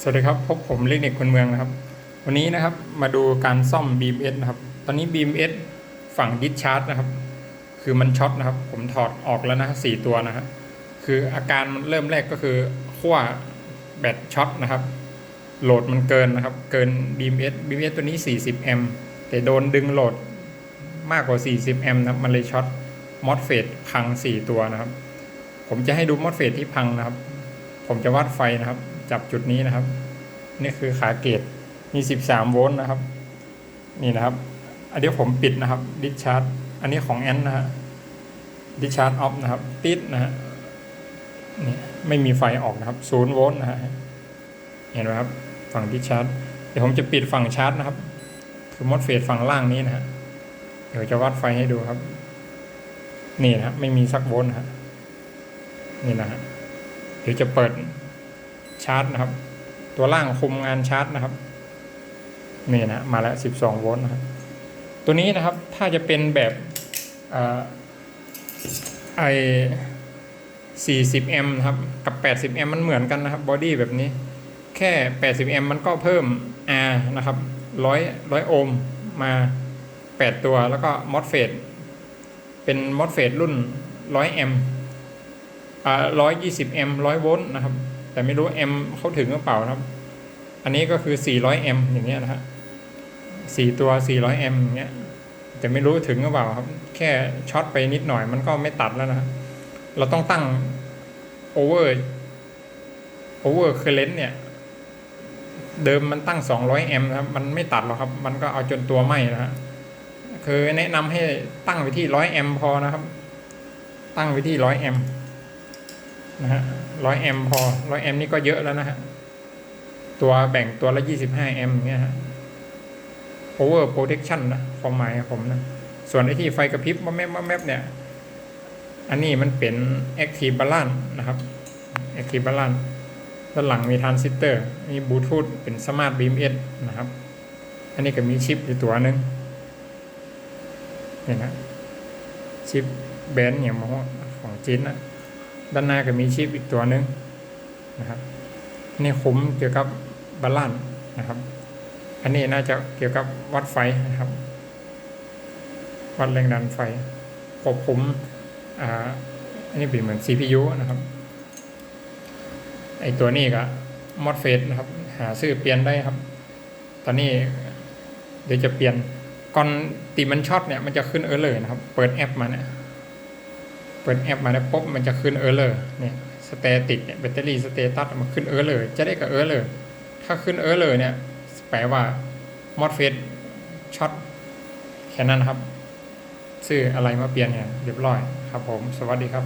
สวัสดีครับพบผมเล็กเด็กคนเมืองนะครับ วันนี้นะครับมาดูการซ่อม BMS นะครับ ตอนนี้ BMS ฝั่งดิสชาร์จนะครับ คือมันช็อตนะครับ ผมถอดออกแล้วนะสี่ตัวนะฮะคืออาการมันเริ่มแรกก็คือขั้วแบตช็อตนะครับ โหลดมันเกินนะครับ เกิน BMS BMS ตัวนี้ 40 แอมป์แต่โดนดึงโหลดมากกว่า 40 แอมป์นะมันเลยช็อตมอสเฟตพัง 4 ตัวนะครับ ผมจะให้ดูมอสเฟตที่พังนะครับ ผมจะวัดไฟนะครับ จับจุดนี้นะครับ นี่คือขาเกตมี13โวลต์นะครับ นี่นะครับ อันนี้ผมปิดนะครับดิชาร์จอันนี้ของแอนนะฮะดิชาร์จออฟนะครับ ติดนะฮะนี่ไม่มีไฟออกนะครับศูนย์โวลต์นะฮะเห็นไหมครับ ฝั่งดิชาร์จเดี๋ยวผมจะปิดฝั่งชาร์จนะครับ คือมอสเฟตฝั่งล่างนี้นะฮะเดี๋ยวจะวัดไฟให้ดูครับ นี่นะครับไม่มีสักโวลต์นะฮะนี่นะฮะเดี๋ยวจะเปิด ชาร์จนะครับ ตัวล่างคุมงานชาร์จนะครับนี่นะมาแล้ว 12 โวลต์นะครับ ตัวนี้นะครับถ้าจะเป็นแบบเอ่อไอ40 แอมป์นะครับ กับ 80 แอมป์มันเหมือนกันนะครับบอดี้แบบนี้ แค่ 80 แอมป์มันก็เพิ่ม R นะครับ 100 100 โอห์มมา 8 ตัวแล้วก็มอสเฟตเป็นมอสเฟตรุ่น 100 แอมป์อ่า120 แอมป์100 โวลต์นะครับ แต่ไม่รู้แอมเขาถึงหรือเปล่าครับ อันนี้ก็คือ 400แอมอย่างเงี้ยนะฮะสี่ตัว 400แอมอย่างเงี้ยแต่ไม่รู้ถึงหรือเปล่าครับ แค่ช็อตไปนิดหน่อยมันก็ไม่ตัดแล้วนะเราต้องตั้งโอเวอร์โอเวอร์เคอร์เรนต์เนี่ย เดิมมันตั้ง 200แอมนะครับ มันไม่ตัดหรอกครับ มันก็เอาจนตัวไหมนะฮะคือแนะนำให้ตั้งไว้ที่ 100แอมพอนะครับ ตั้งไว้ที่ 100แอม นะฮะ100แอมพอ100แอมนี่ก็เยอะแล้วนะฮะตัวแบ่งตัวละ25แอมป์อย่างเงี้ยฮะ over protection นะความหมายของผมนะ ส่วนไอ้ที่ไฟกระพริบมาแมบมาแมบเนี่ย อันนี้มันเป็น active balance นะครับ active balance ด้านหลังมีทรานซิสเตอร์มีบลูทูธเป็น smart BMS นะครับ อันนี้ก็มีชิปอยู่ตัวหนึ่งนี่นะชิปแบนด์อย่างของจีนนะ ด้านหน้าก็มีชิปอีกตัวหนึ่งนะครับนี่คุ้มเกี่ยวกับบาลานซ์นะครับ อันนี้น่าจะเกี่ยวกับวัดไฟนะครับ วัดแรงดันไฟควบคุมอ่าอันนี้เป็นเหมือน CPU นะครับไอตัวนี้ก็มอดเฟสนะครับ หาซื้อเปลี่ยนได้ครับ ตอนนี้เดี๋ยวจะเปลี่ยนก่อนตีมันช็อตเนี่ยมันจะขึ้นเออเลยนะครับ เปิดแอปมาเนี่ย ปิดแอปมาแล้วปุ๊บมันจะขึ้นเออร์เลยเนี่ยสเตติกเนี่ยแบตเตอรี่สเตตัสมันขึ้นเออร์เลยจะได้กับเออร์เลยถ้าขึ้นเออร์เลยเนี่ยแปลว่ามอดเฟสช็อตแค่นั้นครับ ซื้ออะไรมาเปลี่ยนเนี่ยเรียบร้อยครับผม สวัสดีครับ